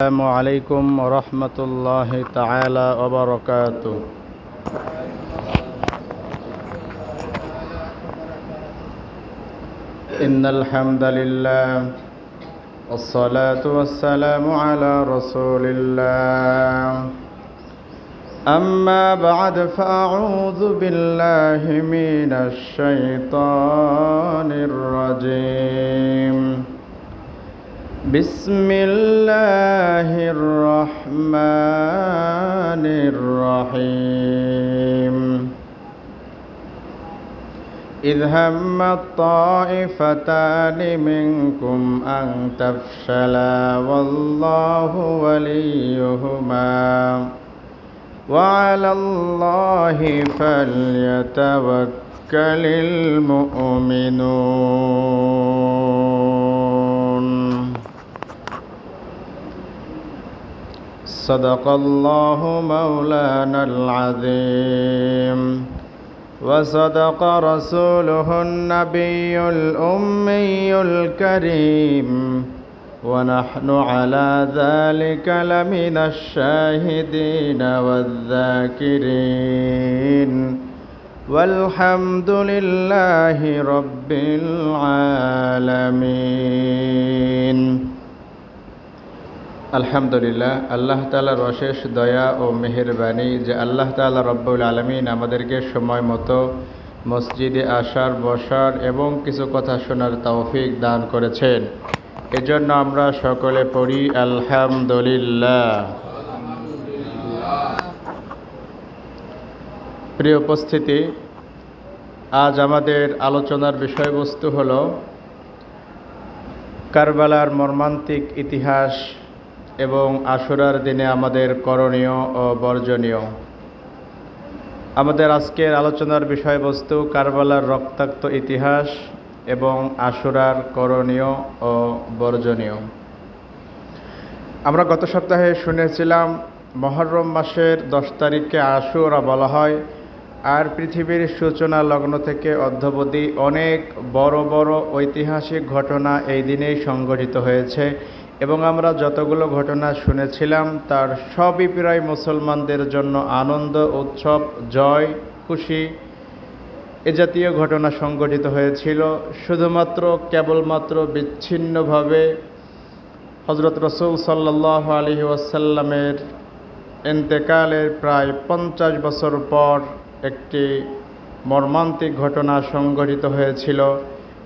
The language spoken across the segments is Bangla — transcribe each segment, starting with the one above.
السلام عليكم ورحمة الله تعالى وبركاته. إن الحمد لله والصلاة والسلام على رسول الله. أما بعد فأعوذ بالله من الشيطان الرجيم. بسم الله الرحمن الرحيم إذ هم الطائفتان منكم أن تفشلا والله وليهما وعلى الله فليتوكل المؤمنون. صدق الله مولانا العظيم. وصدق رسوله النبي الأمي الكريم. ونحن على ذلك لمن الشاهدين والذاكرين. والحمد لله رب العالمين. আলহামদুলিল্লাহ, আল্লাহ তালার অশেষ দয়া ও মেহেরবানি যে আল্লাহ তালা রব্বুল আলমিন আমাদেরকে সময় মতো মসজিদে আসার, বসার এবং কিছু কথা শোনার তৌফিক দান করেছেন। এজন্য আমরা সকলে পড়ি, আলহামদুলিল্লাহ। প্রিয় উপস্থিতি, আজ আমাদের আলোচনার বিষয়বস্তু হল কারবালার মর্মান্তিক ইতিহাস এবং আশুরার দিনে আমাদের করণীয় ও বর্জনীয়। আমাদের আজকের আলোচনার বিষয়বস্তু কারবালার রক্তাক্ত ইতিহাস এবং আশুরার করণীয় ও বর্জনীয়। আমরা গত সপ্তাহে শুনেছিলাম মহরম মাসের দশ তারিখকে আশুরা বলা হয়। আর পৃথিবীর সূচনা লগ্ন থেকে অদ্যবধি অনেক বড় বড় ঐতিহাসিক ঘটনা এই দিনেই সংঘটিত হয়েছে। এবং আমরা যতগুলো ঘটনা শুনেছিলাম, তার সবই প্রায় মুসলমানদের জন্য আনন্দ, উৎসব, জয়, খুশি এ জাতীয় ঘটনা সংঘটিত হয়েছিল। শুধুমাত্র কেবলমাত্র বিচ্ছিন্নভাবে হজরত রসুল সাল্লাহ আলহি ওয়াসাল্লামের এন্তেকালের প্রায় পঞ্চাশ বছর পর একটি মর্মান্তিক ঘটনা সংঘটিত হয়েছিল।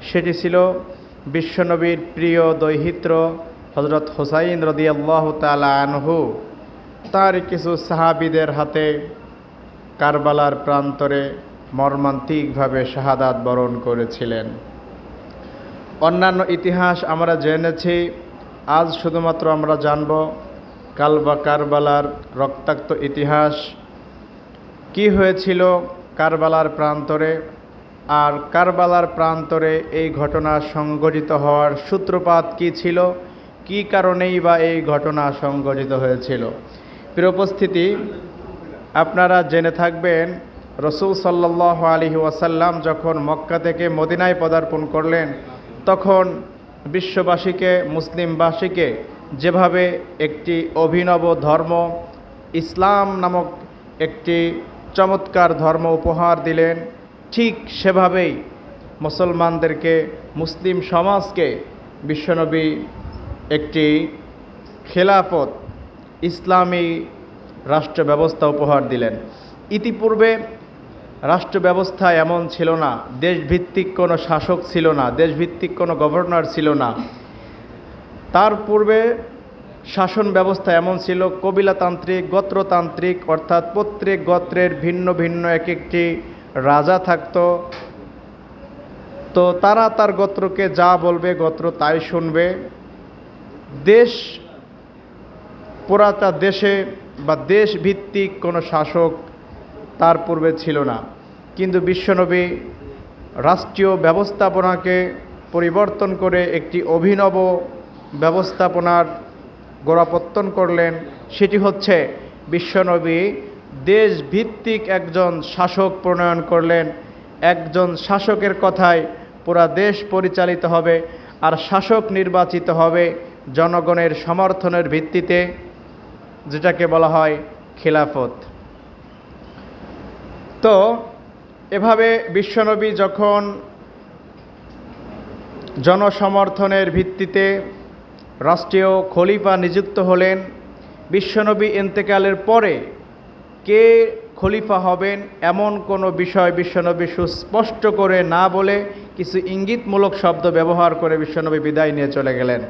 সেটি ছিল বিশ্বনবীর প্রিয় দৈহিত্র হজরত হোসাইন রদিয়াল্লাহ তালা আনহু। তার কিছু সাহাবিদের হাতে কারবালার প্রান্তরে মর্মান্তিকভাবে শাহাদাত বরণ করেছিলেন। অন্যান্য ইতিহাস আমরা জেনেছি, আজ শুধুমাত্র আমরা জানব কালবা কারবালার রক্তাক্ত ইতিহাস কি হয়েছিল কারবালার প্রান্তরে? আর কারবালার প্রান্তরে এই ঘটনা সংঘটিত হওয়ার সূত্রপাত কি ছিল? কি কারণেই বা এই ঘটনা সংঘটিত হয়েছিল? প্রিয় উপস্থিতি, আপনারা জেনে থাকবেন, রসুল সাল্লাহ আলহি ওয়াসাল্লাম যখন মক্কা থেকে মদিনায় পদার্পণ করলেন, তখন বিশ্ববাসীকে, মুসলিমবাসীকে যেভাবে একটি অভিনব ধর্ম, ইসলাম নামক একটি চমৎকার ধর্ম উপহার দিলেন। ঠিক সেভাবেই মুসলমানদেরকে, মুসলিম সমাজকে বিশ্বনবী একটি খেলাফত, ইসলামী রাষ্ট্র ব্যবস্থা উপহার দিলেন। ইতিপূর্বে রাষ্ট্র ব্যবস্থা এমন ছিল না, দেশভিত্তিক কোনো শাসক ছিল না, দেশভিত্তিক কোনো গভর্নর ছিল না। তার পূর্বে শাসন ব্যবস্থা এমন ছিল, কবিলাতান্ত্রিক, গোত্রতান্ত্রিক, অর্থাৎ প্রত্যেক গোত্রের ভিন্ন ভিন্ন এক একটি রাজা থাকত। তো তারা তার গোত্রকে যা বলবে গোত্র তাই শুনবে। দেশ পুরাটা দেশে বা দেশ ভিত্তিক কোনো শাসক তার পূর্বে ছিল না। কিন্তু বিশ্বনবী রাষ্ট্রীয় ব্যবস্থাপনাকে পরিবর্তন করে একটি অভিনব ব্যবস্থাপনার গোড়াপত্তন করলেন, সেটি হচ্ছে বিশ্বনবী দেশভিত্তিক একজন শাসক প্রণয়ন করলেন। একজন শাসকের কথায় পুরা দেশ পরিচালিত হবে আর শাসক নির্বাচিত হবে জনগণের সমর্থনের ভিত্তিতে, যেটাকে বলা হয় খিলাফত। তো, এভাবে বিশ্বনবী যখন জনসমর্থনের ভিত্তিতে রাষ্ট্রীয় খলিফা নিযুক্ত হলেন। বিশ্বনবী ইন্তেকালের পরে কে খলিফা হবেন এমন কোনো বিষয় বিশ্বনবী সুস্পষ্ট করে না বলে কিছু ইঙ্গিতমূলক শব্দ ব্যবহার করে বিশ্বনবী বিদায় নিয়ে চলে গেলেন।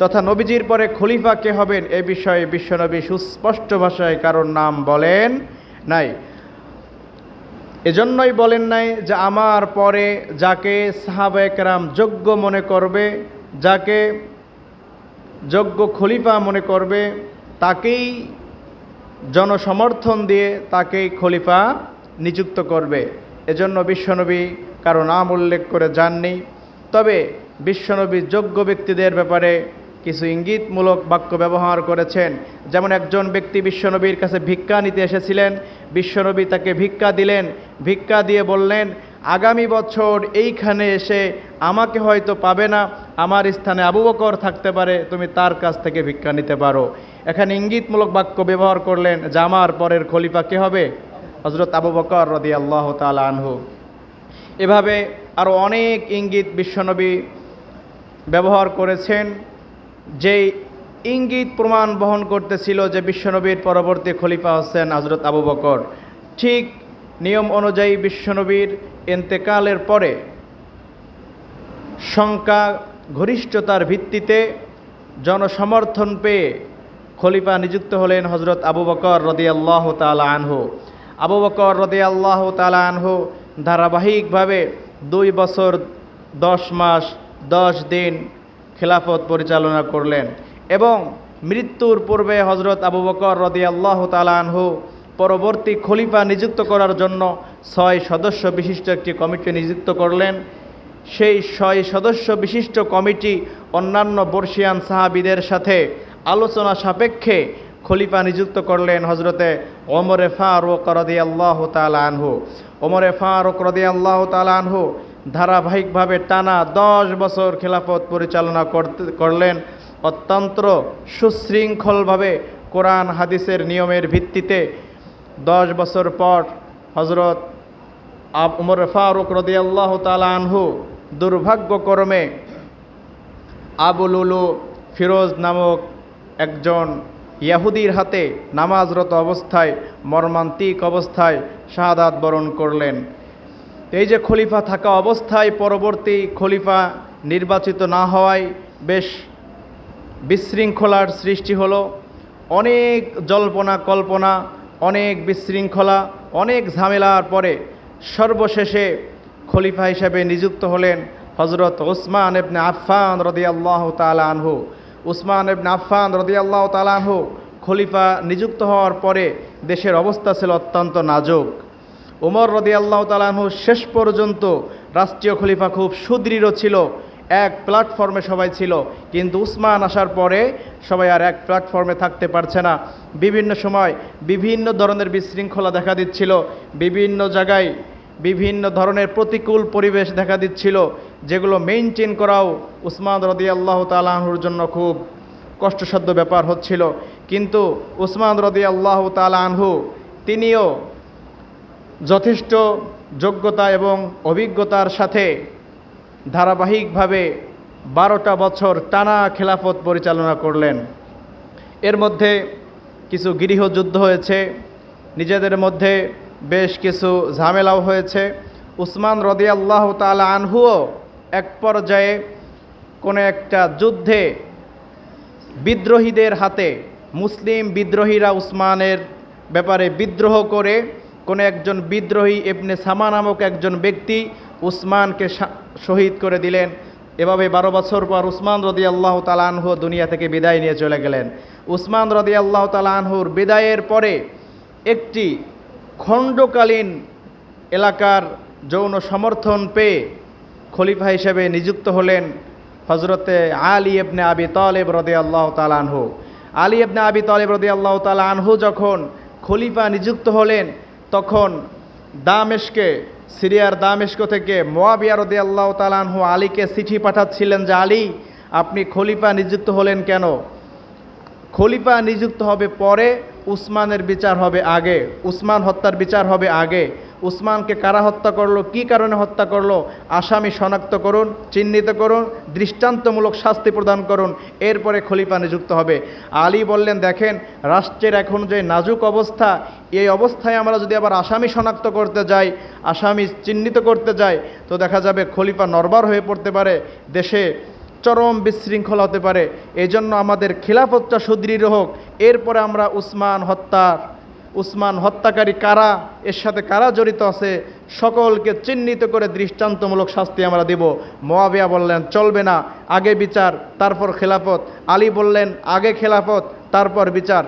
তথা নবীজির পরে খলিফা কে হবেন এ বিষয়ে বিশ্বনবী সুস্পষ্ট ভাষায় কারোর নাম বলেন নাই। এজন্যই বলেন নাই যে আমার পরে যাকে সাহাবা একরাম যোগ্য মনে করবে, যাকে যোগ্য খলিফা মনে করবে, তাকেই জনসমর্থন দিয়ে তাকেই খলিফা নিযুক্ত করবে। এজন্য বিশ্বনবী কারও নাম উল্লেখ করে যাননি। তবে বিশ্বনবী যোগ্য ব্যক্তিদের ব্যাপারে কিছু ইঙ্গিতমূলক বাক্য ব্যবহার করেছেন। যেমন একজন ব্যক্তি বিশ্বনবীর কাছে ভিক্ষা নিতে এসেছিলেন, বিশ্বনবী তাকে ভিক্ষা দিলেন, ভিক্ষা দিয়ে বললেন আগামী বছর এইখানে এসে আমাকে হয়তো পাবে না, আমার স্থানে আবু বকর থাকতে পারে, তুমি তার কাছ থেকে ভিক্ষা নিতে পারো। এখানে ইঙ্গিতমূলক বাক্য ব্যবহার করলেন যে আমার পরের খলিফা কে হবে? হজরত আবু বকর রদি আল্লাহ তালা আনহু। এভাবে আরও অনেক ইঙ্গিত বিশ্বনবী ব্যবহার করেছেন, যেই ইঙ্গিত প্রমাণ বহন করতেছিল যে বিশ্বনবীর পরবর্তী খলিফা হচ্ছেন হজরত আবু বকর। ঠিক নিয়ম অনুযায়ী বিশ্বনবীর এন্তেকালের পরে সংখ্যা ঘনিষ্ঠতার ভিত্তিতে জনসমর্থন পেয়ে খলিফা নিযুক্ত হলেন হজরত আবু বকর রদি আল্লাহ তালা আনহু। আবু বকর রদি আল্লাহ তালা আনহু ধারাবাহিকভাবে দুই বছর, দশ মাস, দশ দিন খেলাফত পরিচালনা করলেন এবং মৃত্যুর পূর্বে হজরত আবু বকর রদি আল্লাহ তালা আনহু পরবর্তী খলিফা নিযুক্ত করার জন্য ছয় সদস্য বিশিষ্ট একটি কমিটি নিযুক্ত করলেন। সেই ছয় সদস্য বিশিষ্ট কমিটি অন্যান্য বর্ষিয়ান সাহাবিদের সাথে আলোচনা সাপেক্ষে খলিফা নিযুক্ত করলেন হজরতে ওমরে ফারুক রদি আল্লাহ আনহু। ওমরে ফারুক রদি আল্লাহ আনহু ধারাবাহিকভাবে টানা দশ বছর খেলাফত পরিচালনা করতে, করলেন। অত্যন্ত সুশৃঙ্খলভাবে কোরআন, হাদিসের নিয়মের ভিত্তিতে দশ বছর পর হজরত আব উমর ফারুক রদি আল্লাহ আনহু দুর্ভাগ্যক্রমে আবুলুলু ফিরোজ নামক একজন ইয়াহুদির হাতে নামাজরত অবস্থায়, মর্মান্তিক অবস্থায় শাহাদাত বরণ করলেন। এই যে খলিফা থাকা অবস্থায় পরবর্তী খলিফা নির্বাচিত না হওয়ায় বেশ বিশৃঙ্খলার সৃষ্টি হলো। অনেক জল্পনা কল্পনা অনেক বিশৃঙ্খলা, অনেক ঝামেলার পরে সর্বশেষে খলিফা হিসেবে নিযুক্ত হলেন হজরত ওসমান এবনে আফফান রদি আল্লাহ তালা আনহু। উসমান এবনে আফফান রদি আল্লাহ তালা আনহু খলিফা নিযুক্ত হওয়ার পরে দেশের অবস্থা ছিল অত্যন্ত নাজুক। উমর রদি আল্লাহ তালাহু শেষ পর্যন্ত রাষ্ট্রীয় খলিফা খুব সুদৃঢ় ছিল। এক প্ল্যাটফর্মে সবাই ছিল, কিন্তু উসমান আসার পরে সবাই আর এক প্ল্যাটফর্মে থাকতে পারছে না। বিভিন্ন সময় বিভিন্ন ধরনের বিশৃঙ্খলা দেখা দিচ্ছিল, বিভিন্ন জায়গায় বিভিন্ন ধরনের প্রতিকূল পরিবেশ দেখা দিচ্ছিল, যেগুলো মেনটেন করাও উসমান রদি আল্লাহ তালাহুর জন্য খুব কষ্টসাধ্য ব্যাপার হচ্ছিল। কিন্তু উসমান রদি আল্লাহ তালাহু তিনিও যথেষ্ট যোগ্যতা এবং অভিজ্ঞতার সাথে ধারাবাহিকভাবে বারোটা বছর টানা খেলাফত পরিচালনা করলেন। এর মধ্যে কিছু গৃহযুদ্ধ হয়েছে, নিজেদের মধ্যে বেশ কিছু ঝামেলাও হয়েছে। উসমান রদি আল্লাহ তালা আনহুও এক পর্যায়ে কোনো একটা যুদ্ধে বিদ্রোহীদের হাতে, মুসলিম বিদ্রোহীরা উসমানের ব্যাপারে বিদ্রোহ করে কোনো একজন বিদ্রোহী এবনে সামা নামক একজন ব্যক্তি উসমানকে শহীদ করে দিলেন। এভাবে বারো বছর পর উসমান রদি আল্লাহ তালানহু দুনিয়া থেকে বিদায় নিয়ে চলে গেলেন। উসমান রদি আল্লাহ তালানহুর বিদায়ের পরে একটি খণ্ডকালীন এলাকার যৌন সমর্থন পেয়ে খলিফা হিসেবে নিযুক্ত হলেন হজরতে আলী এবনে আবি তলেব রদে আল্লাহ তালানহু আলী এবনে আবি তলেব রদে আল্লাহ তালানহু যখন খলিফা নিযুক্ত হলেন তখন দামেশকে, সিরিয়ার দামেশক থেকে মোয়াবিয়া রদি আল্লাহ তালানহু আলীকে চিঠি পাঠাচ্ছিলেন যে, আলী, আপনি খলিফা নিযুক্ত হলেন কেন? খলিফা নিযুক্ত হবে পরে, উসমানের বিচার হবে আগে, উসমান হত্যার বিচার হবে আগে। উসমানকে কারা হত্যা করল, কি কারণে হত্যা করল, আসামি শনাক্ত করুন, চিহ্নিত করুন, দৃষ্টান্তমূলক শাস্তি প্রদান করুন, এরপরে খলিফা নিযুক্ত হবে। আলী বললেন, দেখেন, রাষ্ট্রের এখন যে নাজুক অবস্থা, এই অবস্থায় আমরা যদি আবার আসামি শনাক্ত করতে যাই, আসামি চিহ্নিত করতে যাই, তো দেখা যাবে খলিফা নরবার হয়ে পড়তে পারে, দেশে চরম বিশৃঙ্খলা হতে পারে। এই জন্য আমাদের খিলাফতটা সুদৃঢ় হোক, এরপরে আমরা উসমান হত্যার উসমান হত্যাকারী কারা, এর সাথে কারা জড়িত আছে, সকলকে চিহ্নিত করে দৃষ্টান্তমূলক শাস্তি আমরা দেব। মোয়াবিয়া বললেন, চলবে না, আগে বিচার, তারপর খেলাফত। আলী বললেন, আগে খেলাফত, তারপর বিচার।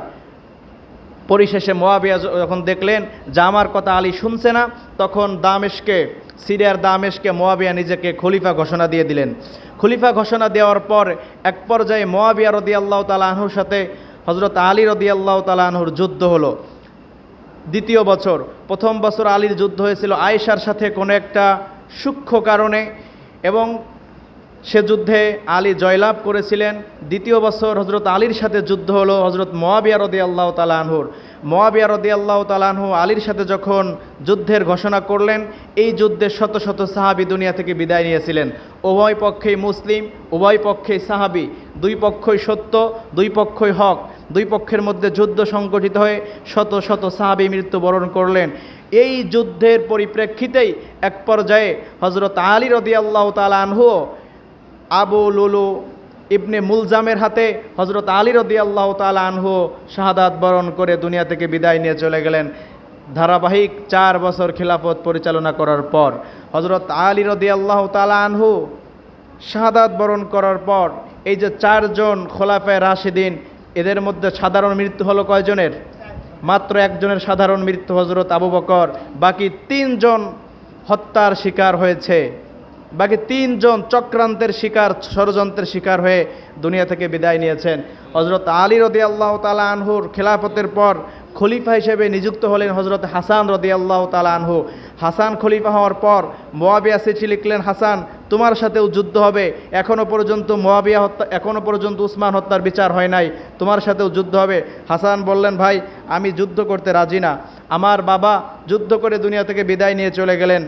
পরিশেষে মোয়াবিয়া যখন দেখলেন যে আমার কথা আলী শুনছে না, তখন দামেশকে, সিরিয়ার দামেশকে মোয়াবিয়া নিজেকে খলিফা ঘোষণা দিয়ে দিলেন। খলিফা ঘোষণা দেওয়ার পর এক পর্যায়ে মোয়াবিয়া রদি আল্লাহ তালাহুর সাথে হজরত আলী রদি আল্লাহ তালাহুর যুদ্ধ হলো। দ্বিতীয় বছর। প্রথম বছর আলীর যুদ্ধ হয়েছিল আয়েশার সাথে কোনো একটা সূক্ষ্ম কারণে এবং সে যুদ্ধে আলী জয়লাভ করেছিলেন। দ্বিতীয় বছর হজরত আলীর সাথে যুদ্ধ হলো হজরত মোয়াবিয়া রদি আল্লাহ তালাহুর মোয়াবিয়া রদি আল্লাহ তালাহু আলীর সাথে যখন যুদ্ধের ঘোষণা করলেন, এই যুদ্ধে শত শত সাহাবি দুনিয়া থেকে বিদায় নিয়েছিলেন। উভয় পক্ষেই মুসলিম, উভয় পক্ষেই সাহাবি, দুই পক্ষই সত্য, দুই পক্ষই হক। দুই পক্ষের মধ্যে যুদ্ধ সংগঠিত হয়ে শত শত সাহাবি মৃত্যুবরণ করলেন। এই যুদ্ধের পরিপ্রেক্ষিতেই এক পর্যায়ে হজরত আলী রদি আল্লাহ তালাহু আবু লুলু ইবনে মুলজামের হাতে হজরত আলী রদি আল্লাহ তাল আনহু শাহাদাত বরণ করে দুনিয়া থেকে বিদায় নিয়ে চলে গেলেন। ধারাবাহিক চার বছর খিলাফত পরিচালনা করার পর হজরত আলী রদি আল্লাহ তাল আনহু শাহাদাত বরণ করার পর এই যে চারজন খোলাফায় রাশিদিন এদের মধ্যে সাধারণ মৃত্যু হলো কয়জনের? মাত্র একজনের সাধারণ মৃত্যু হজরত আবু বকর। বাকি তিনজন হত্যার শিকার হয়েছে। বাকি তিনজন চক্রান্তের শিকার, ষড়যন্ত্রের শিকার হয়ে দুনিয়া থেকে বিদায় নিয়েছেন। হজরত আলী রদি আল্লাহ তালা আনহুর খেলাফতের পর খলিফা হিসেবে নিযুক্ত হলেন হজরত হাসান রদি আল্লাহ তালা আনহু। হাসান খলিফা হওয়ার পর মোয়াবিয়া চিঠি লিখলেন হাসান, তোমার সাথেও যুদ্ধ হবে। এখনও পর্যন্ত মোয়াবিয়া হত্যা এখনও পর্যন্ত উসমান হত্যার বিচার হয় নাই। তোমার সাথেও যুদ্ধ হবে। হাসান বললেন, ভাই, আমি যুদ্ধ করতে রাজি না। আমার বাবা যুদ্ধ করে দুনিয়া থেকে বিদায় নিয়ে চলে গেলেন।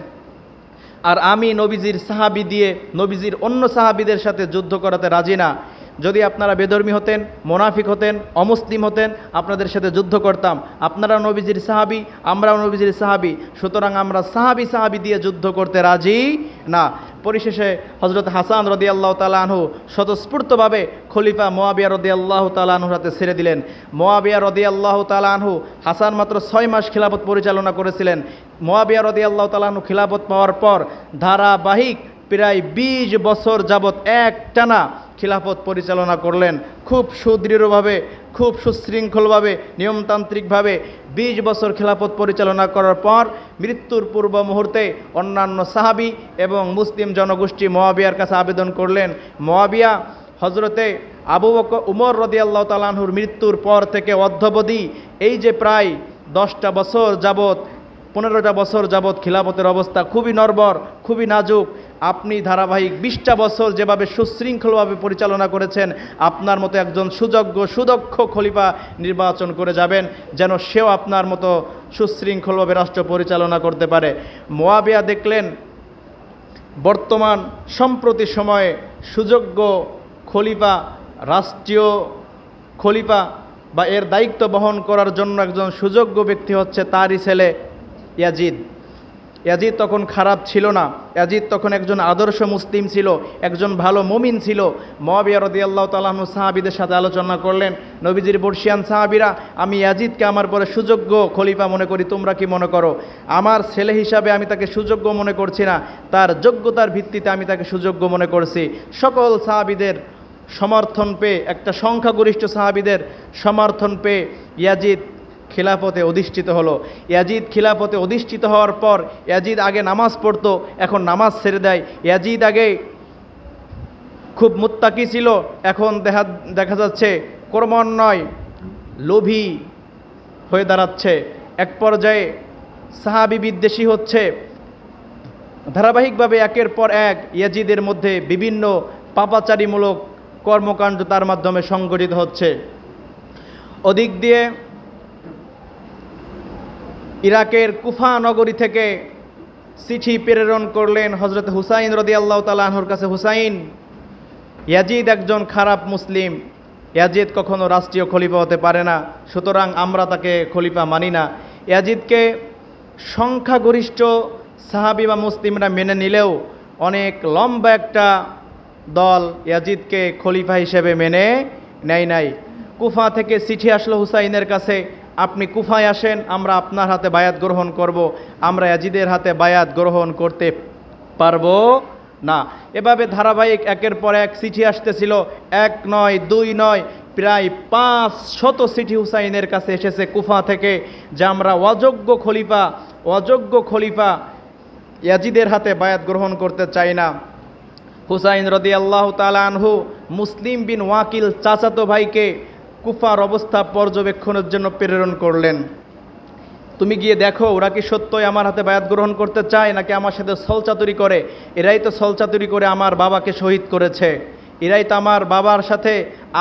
আর আমি নবীজির সাহাবি দিয়ে নবীজির অন্য সাহাবিদের সাথে যুদ্ধ করাতে রাজি না। যদি আপনারা বেধর্মী হতেন, মোনাফিক হতেন, অমুসলিম হতেন, আপনাদের সাথে যুদ্ধ করতাম। আপনারা নবীজির সাহাবি, আমরাও নবীজির সাহাবি। সুতরাং আমরা সাহাবি সাহাবি দিয়ে যুদ্ধ করতে রাজি না। পরিশেষে হজরত হাসান রদি আল্লাহ তালাহু স্বতঃস্ফূর্তভাবে খলিফা মোয়াবিয়া রদি আল্লাহ তালাহুর হাতে ছেড়ে দিলেন। মোয়াবিয়া রদি আল্লাহ তালাহু হাসান মাত্র ছয় মাস খিলাফত পরিচালনা করেছিলেন। মোয়াবিয়া রদি আল্লাহ তালাহু খিলাফত পাওয়ার পর ধারাবাহিক প্রায় বিশ বছর যাবৎ এক টানা খিলাফত পরিচালনা করলেন। খুব সুদৃঢ়ভাবে, খুব সুশৃঙ্খলভাবে, নিয়মতান্ত্রিকভাবে বিশ বছর খেলাফত পরিচালনা করার পর মৃত্যুর পূর্ব মুহূর্তে অন্যান্য সাহাবি এবং মুসলিম জনগোষ্ঠী মোয়াবিয়ার কাছে আবেদন করলেন। মোয়াবিয়া হজরতে আবু উমর রদি আল্লাহ তালাহুর মৃত্যুর পর থেকে অধ্যবধি এই যে প্রায় দশটা বছর যাবৎ পনেরোটা বছর যাবৎ খিলাফতের অবস্থা খুবই নর্বর, খুবই নাজুক। আপনি ধারাবাহিক বিশটা বছর যেভাবে সুশৃঙ্খলভাবে পরিচালনা করেছেন, আপনার মতো একজন সুযোগ্য, সুদক্ষ খলিফা নির্বাচন করে যাবেন, যেন সেও আপনার মতো সুশৃঙ্খলভাবে রাষ্ট্র পরিচালনা করতে পারে। মোয়াবিয়া দেখলেন, বর্তমান সম্প্রতি সময়ে সুযোগ্য খলিফা, রাষ্ট্রীয় খলিফা বা এর দায়িত্ব বহন করার জন্য একজন সুযোগ্য ব্যক্তি হচ্ছে তারই ছেলে ইয়াজিদ। ইয়াজিদ তখন খারাপ ছিল না। ইয়াজিদ তখন একজন আদর্শ মুসলিম ছিল, একজন ভালো মমিন ছিল। মহাবিয়া রদি আল্লাহ সাহাবিদের সাথে আলোচনা করলেন, নবীজির বর্ষিয়ান সাহাবিরা, আমি ইয়াজিদকে আমার পরে সুযোগ্য খলিফা মনে করি, তোমরা কি মনে করো? আমার ছেলে হিসাবে আমি তাকে সুযোগ্য মনে করছি না, তার যোগ্যতার ভিত্তিতে আমি তাকে সুযোগ্য মনে করছি। সকল সাহাবিদের সমর্থন পেয়ে, একটা সংখ্যাগরিষ্ঠ সাহাবিদের সমর্থন পেয়ে ইয়াজিদ খিলাফতে অধিষ্ঠিত হলো। ইয়াজিদ খিলাফতে অধিষ্ঠিত হওয়ার পর ইয়াজিদ আগে নামাজ পড়তো, এখন নামাজ ছেড়ে দেয়। ইয়াজিদ আগে খুব মুত্তাকি ছিল, এখন দেখা দেখা যাচ্ছে ক্রমান্বয় লোভী হয়ে দাঁড়াচ্ছে। এক পর্যায়ে সাহাবি বিদ্বেষী হচ্ছে। ধারাবাহিকভাবে একের পর এক ইয়াজিদের মধ্যে বিভিন্ন পাপাচারীমূলক কর্মকাণ্ড তার মাধ্যমে সংগঠিত হচ্ছে। ওদিক দিয়ে ইরাকের কুফা নগরী থেকে চিঠি প্রেরণ করলেন হজরত হুসাইন রদি আল্লাহ তালাহুর কাছে। হুসাইন, ইয়াজিদ একজন খারাপ মুসলিম। ইয়াজিদ কখনো রাষ্ট্রীয় খলিফা হতে পারে না, সুতরাং আমরা তাকে খলিফা মানি না। ইয়াজিদকে সংখ্যাগরিষ্ঠ সাহাবি বা মুসলিমরা মেনে নিলেও অনেক লম্বা একটা দল ইয়াজিদকে খলিফা হিসেবে মেনে নেয় নাই। কুফা থেকে চিঠি আসলো হুসাইনের কাছে। আপনি কুফায় আসেন, আমরা আপনার হাতে বায়াত গ্রহণ করব, আমরা ইয়াজিদের হাতে বায়াত গ্রহণ করতে পারব না। এভাবে ধারাবাহিক একের পর এক চিঠি আসতেছিল, এক নয়, দুই নয়, প্রায় পাঁচ শত চিঠি হুসাইনের কাছে এসেছে কুফা থেকে, যে আমরা অযোগ্য খলিফা অযোগ্য খলিফা ইয়াজিদের হাতে বায়াত গ্রহণ করতে চাই না। হুসাইন রদি আল্লাহ আনহু, মুসলিম বিন ওয়াকিল চাচাতো ভাইকে কুফার অবস্থা পর্যবেক্ষণের জন্য প্রেরণ করলেন। তুমি গিয়ে দেখো, ওরা কি সত্যই আমার হাতে বায়াত গ্রহণ করতে চায়, নাকি আমার সাথে সলচাতুরি করে? এরাই তো সলচাতুরি করে আমার বাবাকে শহীদ করেছে। এরাই তো আমার বাবার সাথে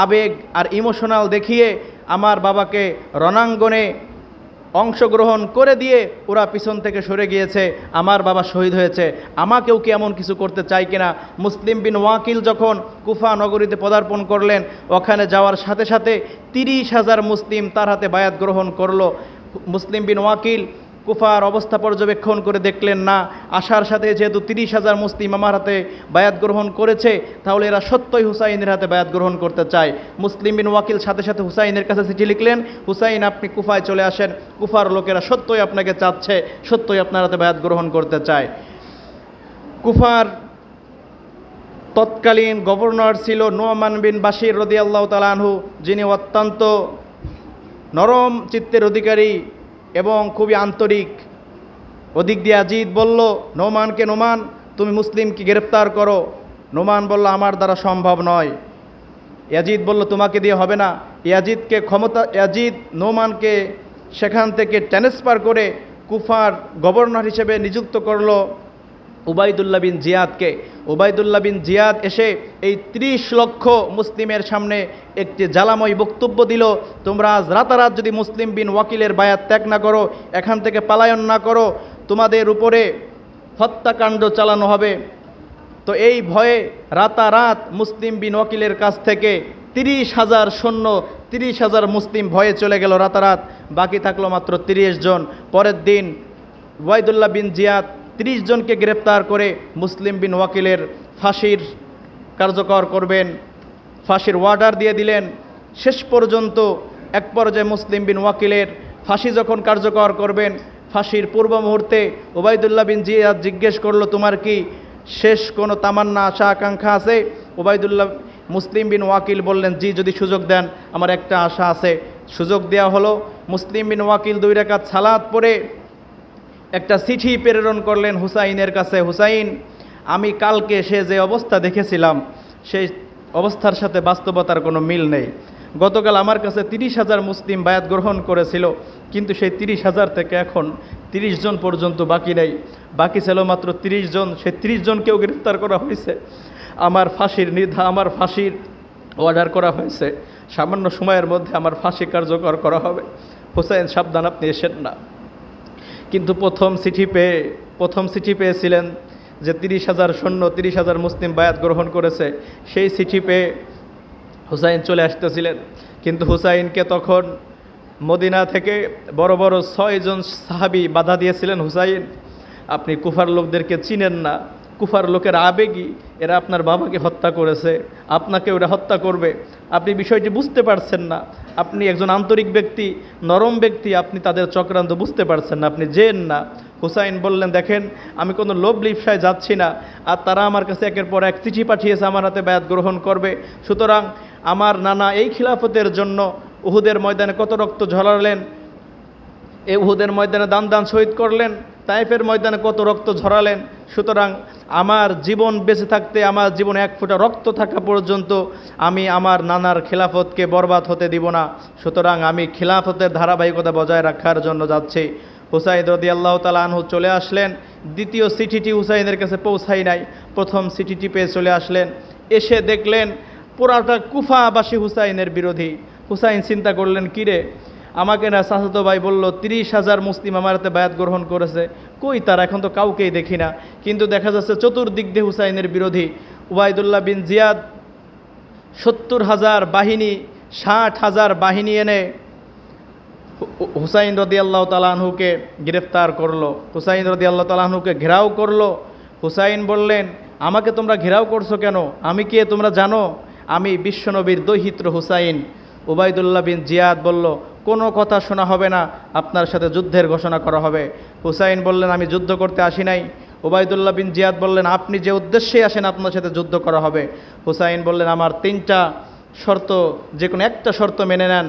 আবেগ আর ইমোশনাল দেখিয়ে আমার বাবাকে রণাঙ্গনে অংশগ্রহণ করে দিয়ে ওরা পিছন থেকে সরে গিয়েছে, আমার বাবা শহীদ হয়েছে। আমাকেও কি এমন কিছু করতে চাই কিনা? মুসলিম বিন ওয়াকিল যখন কুফা নগরীতে পদার্পণ করলেন, ওখানে যাওয়ার সাথে সাথে তিরিশ হাজার মুসলিম তার হাতে বায়াত গ্রহণ করল। মুসলিম বিন ওয়াকিল কুফার অবস্থা পর্যবেক্ষণ করে দেখলেন, না আসার সাথে যেহেতু তিরিশ হাজার মুসলিম আমার হাতে বায়াত গ্রহণ করেছে, তাহলে এরা সত্যই হুসাইনের হাতে বায়াত গ্রহণ করতে চায়। মুসলিম বিন ওয়াকিল সাথে সাথে হুসাইনের কাছে চিঠি লিখলেন, হুসাইন, আপনি কুফায় চলে আসেন। কুফার লোকেরা সত্যই আপনাকে চাচ্ছে, সত্যই আপনার হাতে বায়াত গ্রহণ করতে চায়। কুফার তৎকালীন গভর্নর ছিল নোমান বিন বাশির রদি আল্লাহ তালানহু যিনি অত্যন্ত নরম চিত্তের অধিকারী। এবং খুবই আন্তরিক। ওদিক দিয়ে আজিদ বলল, নোমানকে নোমান, তুমি মুসলিমকে গ্রেপ্তার করো। নোমান বলল, আমার দ্বারা সম্ভব নয়। ইয়াজিদ বলল, তোমাকে দিয়ে হবে না। ইয়াজিদকে ক্ষমতা, ইয়াজিদ নোমানকে সেখান থেকে ট্রান্সফার করে কুফার গভর্নর হিসেবে নিযুক্ত করল। উবাইদুল্লাহ বিন জিয়াদকে। উবাইদুল্লাহ বিন জিয়াদ এসে এই ত্রিশ লক্ষ মুসলিমের সামনে একটি জ্বালাময় বক্তব্য দিল, তোমরা আজ রাতারাত যদি মুসলিম বিন ওয়াকিলের বায়াত ত্যাগ না করো, এখান থেকে পালায়ন না করো, তোমাদের উপরে হত্যাকাণ্ড চালানো হবে। তো এই ভয়ে রাতারাত মুসলিম বিন ওয়াকিলের কাছ থেকে তিরিশ হাজার সৈন্য, তিরিশ হাজার মুসলিম ভয়ে চলে গেল রাতারাত। বাকি থাকল মাত্র তিরিশ জন। পরের দিন ওয়াইদুল্লাহ বিন জিয়াদ তিরিশ জনকে গ্রেপ্তার করে মুসলিম বিন ওয়াকিলের ফাঁসির কার্যকর করবেন, ফাঁসির ওয়ার্ডার দিয়ে দিলেন। শেষ পর্যন্ত এক পর্যায়ে মুসলিম বিন ওয়াকিলের ফাঁসি যখন কার্যকর করবেন, ফাঁসির পূর্ব মুহূর্তে ওবায়দুল্লাহ বিন জিয়াদ জিজ্ঞেস করল, তোমার কি শেষ কোনো তামান্না, আশা, আকাঙ্ক্ষা আছে? ওবায়দুল্লাহ মুসলিম বিন ওয়াকিল বললেন, জি, যদি সুযোগ দেন, আমার একটা আশা আছে। সুযোগ দেওয়া হলো, মুসলিম বিন ওয়াকিল দুই রেখাত সালাদ পরে একটা চিঠি প্রেরণ করলেন হুসাইনের কাছে, হুসাইন, আমি কালকে সে যে অবস্থা দেখেছিলাম, সেই অবস্থার সাথে বাস্তবতার কোনো মিল নেই। গতকাল আমার কাছে তিরিশ হাজার মুসলিম বায়াত গ্রহণ করেছিল, কিন্তু সেই তিরিশ হাজার থেকে এখন তিরিশ জন পর্যন্ত বাকি নেই। বাকি ছিল মাত্র তিরিশ জন, সেই তিরিশ জনকেও গ্রেফতার করা হয়েছে। আমার ফাঁসির নিধা, আমার ফাঁসির অর্ডার করা হয়েছে। সামান্য সময়ের মধ্যে আমার ফাঁসি কার্যকর করা হবে। হুসাইন, সাবধান, আপনি এসেন না। কিন্তু প্রথম চিঠি পেয়ে, প্রথম চিঠি পেয়েছিলেন যে তিরিশ হাজার সৈন্য, তিরিশ হাজার মুসলিম বায়াত গ্রহণ করেছে। সেই চিঠি পেয়ে হুসাইন চলে আসতেছিলেন। কিন্তু হুসাইনকে তখন মদিনা থেকে বড় বড় ছয়জন সাহাবি বাধা দিয়েছিলেন হুসাইন। আপনি কুফার লোকদেরকে চিনেন না। কুফার লোকের আবেগই এরা আপনার বাবাকে হত্যা করেছে, আপনাকে ওরা হত্যা করবে। আপনি বিষয়টি বুঝতে পারছেন না। আপনি একজন আন্তরিক ব্যক্তি, নরম ব্যক্তি, আপনি তাদের চক্রান্ত বুঝতে পারছেন না, আপনি জেন না। হুসাইন বললেন, দেখেন, আমি কোনো লোভ লিপসায় যাচ্ছি না, আর তারা আমার কাছে একের পর এক চিঠি পাঠিয়েছে, আমার হাতে ব্যাত গ্রহণ করবে। সুতরাং আমার নানা এই খিলাফতের জন্য উহুদের ময়দানে কত রক্ত ঝরালেন এই উহুদের ময়দানে দান দান শহীদ করলেন তাইফের ময়দানে কত রক্ত ঝরালেন। সুতরাং আমার জীবন বেঁচে থাকতে, আমার জীবনে এক ফোঁটা রক্ত থাকা পর্যন্ত আমি আমার নানার খিলাফতকে বরবাদ হতে দিব না। সুতরাং আমি খিলাফতের ধারাবাহিকতা বজায় রাখার জন্য যাচ্ছি। হুসাইন রদি আল্লাহ তালা আনহু চলে আসলেন। দ্বিতীয় চিঠিটি হুসাইনের কাছে পৌঁছাই নাই। প্রথম চিঠিটি পেয়ে চলে আসলেন। এসে দেখলেন পুরাটা কুফাবাসী হুসাইনের বিরোধী। হুসাইন চিন্তা করলেন, কিরে আমাকে না সাসাতো ভাই বলল, তিরিশ হাজার মুসলিম আমার হাতে বায়াত গ্রহণ করেছে। কই তার? এখন তো কাউকেই দেখি না। কিন্তু দেখা যাচ্ছে চতুর্দিক দিয়ে হুসাইনের বিরোধী উবায়দুল্লাহ বিন জিয়াদ সত্তর হাজার বাহিনী, ষাট হাজার বাহিনী এনে হুসাইন রদি আল্লাহ তালাহুকে গ্রেফতার করল। হুসাইন রদি আল্লাহ তালাহুকে ঘেরাও করল। হুসাইন বললেন, আমাকে তোমরা ঘেরাও করছ কেন? আমি কে? তোমরা জানো? আমি বিশ্বনবীর দৈহিত্র হুসাইন। উবাইদুল্লাহ বিন জিয়াদ বলল কোনো কথা শোনা হবে না। আপনার সাথে যুদ্ধের ঘোষণা করা হবে। হুসাইন বললেন, আমি যুদ্ধ করতে আসি নাই। ওবায়দুল্লাহ বিন জিয়াদ বললেন, আপনি যে উদ্দেশ্যে আসেন, আপনার সাথে যুদ্ধ করা হবে। হুসাইন বললেন, আমার তিনটা শর্ত যে কোনো একটা শর্ত মেনে নেন।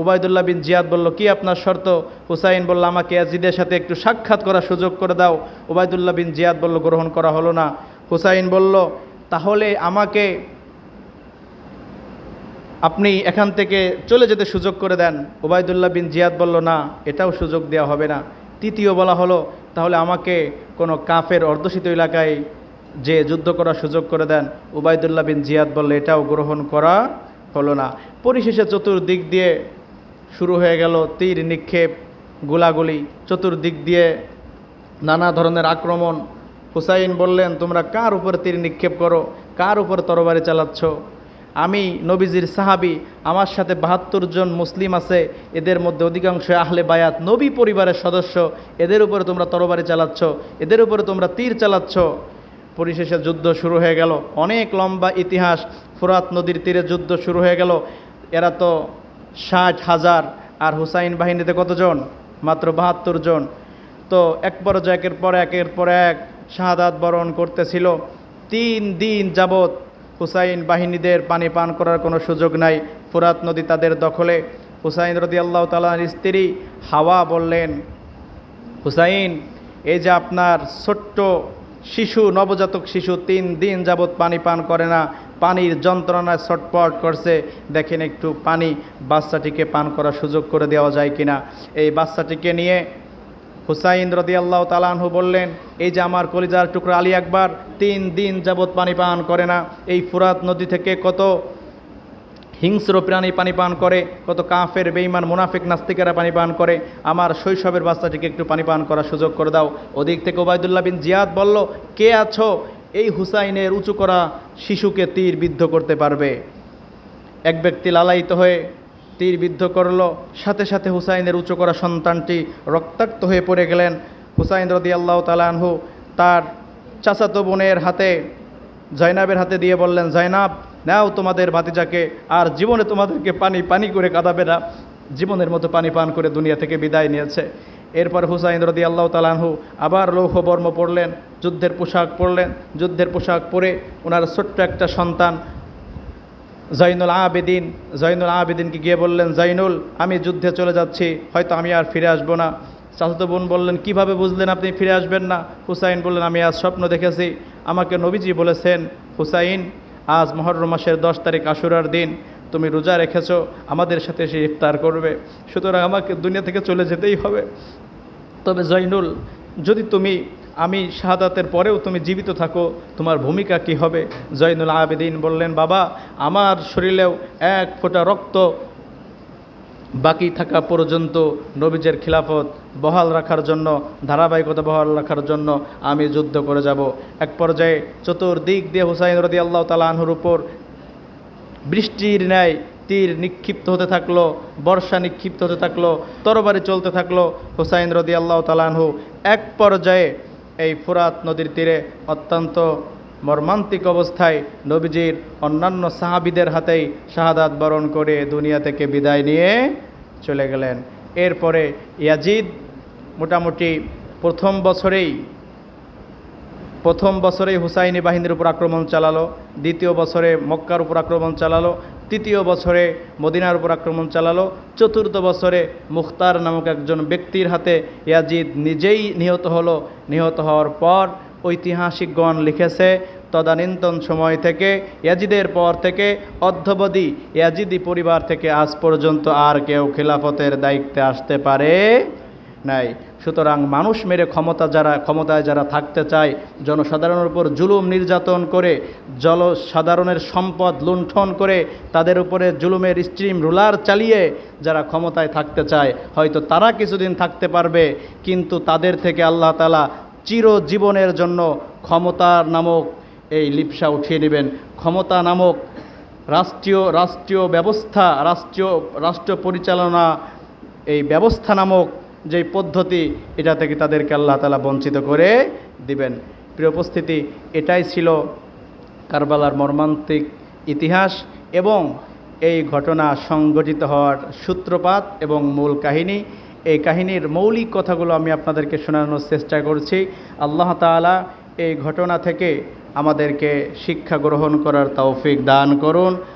ওবায়দুল্লাহ বিন জিয়াদ বলল, কি আপনার শর্ত? হুসাইন বলল, আমাকে ইয়াজিদের সাথে একটু সাক্ষাৎ করার সুযোগ করে দাও। ওবায়দুল্লাহ বিন জিয়াদ বলল, গ্রহণ করা হলো না। হুসাইন বলল, তাহলে আমাকে আপনি এখান থেকে চলে যেতে সুযোগ করে দেন। ওবায়দুল্লাহ বিন জিয়াদ বলল, না, এটাও সুযোগ দেওয়া হবে না। তৃতীয় বলা হলো, তাহলে আমাকে কোনো কাফের অর্ধশিত এলাকায় যে যুদ্ধ করার সুযোগ করে দেন। উবায়দুল্লাহ বিন জিয়াদ বললে, এটাও গ্রহণ করা হলো না। পরিশেষে চতুর্দিক দিয়ে শুরু হয়ে গেল তীর নিক্ষেপ, গোলাগুলি। চতুর্দিক দিয়ে নানা ধরনের আক্রমণ। হুসাইন বললেন, তোমরা কার উপর তীর নিক্ষেপ করো? কার উপর তরবারি চালাচ্ছ? আমি নবীজির সাহাবি, আমার সাথে বাহাত্তর জন মুসলিম আছে, এদের মধ্যে অধিকাংশ আহলে বায়াত নবী পরিবারের সদস্য, এদের উপরে তোমরা তরবারি চালাচ্ছ, এদের উপরে তোমরা তীর চালাচ্ছ। পরিশেষে যুদ্ধ শুরু হয়ে গেল। অনেক লম্বা ইতিহাস, ফুরাত নদীর তীরে যুদ্ধ শুরু হয়ে গেল। এরা তো ষাট হাজার, আর হুসাইন বাহিনীতে কতজন? মাত্র বাহাত্তর জন। তো এক পর্যায়ে একের পর একের পর এক শাহাদাত বরণ করতেছিল। তিন দিন যাবৎ হুসাইন বাহিনীদের পানি পান করার কোনো সুযোগ নাই। ফুরাত নদী তাদের দখলে। হুসাইন রদি আল্লাহ তালার স্ত্রী হাওয়া বললেন, হুসাইন এই যে আপনার ছোট্ট শিশু, নবজাতক শিশু তিন দিন যাবৎ পানি পান করে না, পানির যন্ত্রণায় ছটপট করছে, দেখেন একটু পানি বাচ্চাটিকে পান করার সুযোগ করে দেওয়া যায় কিনা। এই বাচ্চাটিকে নিয়ে হুসাইন রদি আল্লাহ তালানহু বললেন, এই যে আমার কলিজার টুকরা আলী আকবর, তিন দিন যাবৎ পানি পান করে না। এই ফুরাত নদী থেকে কত হিংস্র প্রাণী পানি পান করে, কত কাফের বেইমান মুনাফিক, নাস্তিকেরা পানি পান করে। আমার শৈশবের বাচ্চাটিকে একটু পানি পান করার সুযোগ করে দাও। ওদিক থেকে ওবায়দুল্লাহ বিন জিয়াদ বলল, কে আছো? এই হুসাইনের উঁচু করা শিশুকে তীর বিদ্ধ করতে পারবে? এক ব্যক্তি লালায়িত হয়ে তীর বিদ্ধ করল। সাথে সাথে হুসাইনের উঁচু করা সন্তানটি রক্তাক্ত হয়ে পড়ে গেলেন। হুসাইন রদি আল্লাহ তালানহু তার চাচাতো বোনের হাতে জয়নাবের হাতে দিয়ে বললেন জয়নাব নাও তোমাদের ভাতিজাকে, আর জীবনে তোমাদেরকে পানি পানি করে কাঁদাবে না। জীবনের মতো পানি পান করে দুনিয়া থেকে বিদায় নিয়েছে। এরপর হুসাইন রদি আল্লাহ তালানহু আবার লৌহ বর্ম পরলেন যুদ্ধের পোশাক পরলেন যুদ্ধের পোশাক পরে ওনার ছোট্ট একটা সন্তান জৈনুল আবেদিন জৈনুল আবেদিনকে গিয়ে বললেন জৈনুল আমি যুদ্ধে চলে যাচ্ছি, হয়তো আমি আর ফিরে আসব না। চাচাতো বোন বললেন, কীভাবে বুঝলেন আপনি ফিরে আসবেন না? হুসাইন বললেন, আমি আজ স্বপ্ন দেখেছি। আমাকে নবীজি বলেছেন, হুসাইন, আজ মহরম মাসের দশ তারিখ আশুরার দিন, তুমি রোজা রেখেছ, আমাদের সাথে সে ইফতার করবে। সুতরাং আমাকে দুনিয়া থেকে চলে যেতেই হবে। তবে জৈনুল যদি তুমি আমি শাহাদাতের পরেও তুমি জীবিত থাকো, তোমার ভূমিকা কি হবে? জয়নুল আবেদিন বললেন, বাবা, আমার শরীরেও এক ফোঁটা রক্ত বাকি থাকা পর্যন্ত নবীজের খিলাফত বহাল রাখার জন্য, ধারাবাহিকতা বহাল রাখার জন্য আমি যুদ্ধ করে যাব। এক পর্যায়ে চতুর্দিক দিয়ে হুসাইন রদি আল্লাহ তালাহুর উপর বৃষ্টির ন্যায় তীর নিক্ষিপ্ত হতে থাকল, বর্ষা নিক্ষিপ্ত হতে থাকল, তরবারি চলতে থাকল হুসাইন রদি আল্লাহ তালানহু এক পর্যায়ে এই ফুরাত নদীর তীরে অত্যন্ত মর্মান্তিক অবস্থায় নবীজির অন্যান্য সাহাবিদের হাতেই শাহাদাত বরণ করে দুনিয়া থেকে বিদায় নিয়ে চলে গেলেন। এরপরে ইয়াজিদ মোটামুটি প্রথম বছরেই প্রথম বছরেই হুসাইনি বাহিনীর উপর আক্রমণ চালালো, দ্বিতীয় বছরে মক্কার উপর আক্রমণ চালালো তৃতীয় বছরে মদিনার উপর আক্রমণ চালালো। চতুর্থ বছরে মুখতার নামক একজন ব্যক্তির হাতে ইয়াজিদ নিজেই নিহত হলো। নিহত হওয়ার পর ঐতিহাসিকগণ লিখেছে, তদানীন্তন সময় থেকে, ইয়াজিদের পর থেকে অধ্যবধি ইয়াজিদি পরিবার থেকে আজ পর্যন্ত আর কেউ খিলাফতের দায়িত্বে আসতে পারে নেয় সুতরাং মানুষ মেরে ক্ষমতা যারা, ক্ষমতায় যারা থাকতে চায়, জনসাধারণের উপর জুলুম নির্যাতন করে, জনসাধারণের সম্পদ লুণ্ঠন করে, তাদের উপরে জুলুমের স্ট্রিম রুলার চালিয়ে যারা ক্ষমতায় থাকতে চায়, হয়তো তারা কিছুদিন থাকতে পারবে, কিন্তু তাদের থেকে আল্লাহ তালা চিরজীবনের জন্য ক্ষমতার নামক এই লিপসা উঠিয়ে নেবেন। ক্ষমতা নামক রাষ্ট্রীয় রাষ্ট্রীয় ব্যবস্থা, রাষ্ট্রীয় রাষ্ট্র পরিচালনা এই ব্যবস্থা নামক যে পদ্ধতি, এটা থেকে তাদেরকে আল্লাহ তালা বঞ্চিত করে দিবেন। প্রিয় উপস্থিতি, এটাই ছিল কারবালার মর্মান্তিক ইতিহাস এবং এই ঘটনা সংঘটিত হওয়ার সূত্রপাত এবং মূল কাহিনী। এই কাহিনীর মৌলিক কথাগুলো আমি আপনাদেরকে শোনানোর চেষ্টা করছি। আল্লাহ তাআলা এই ঘটনা থেকে আমাদেরকে শিক্ষা গ্রহণ করার তৌফিক দান করুন।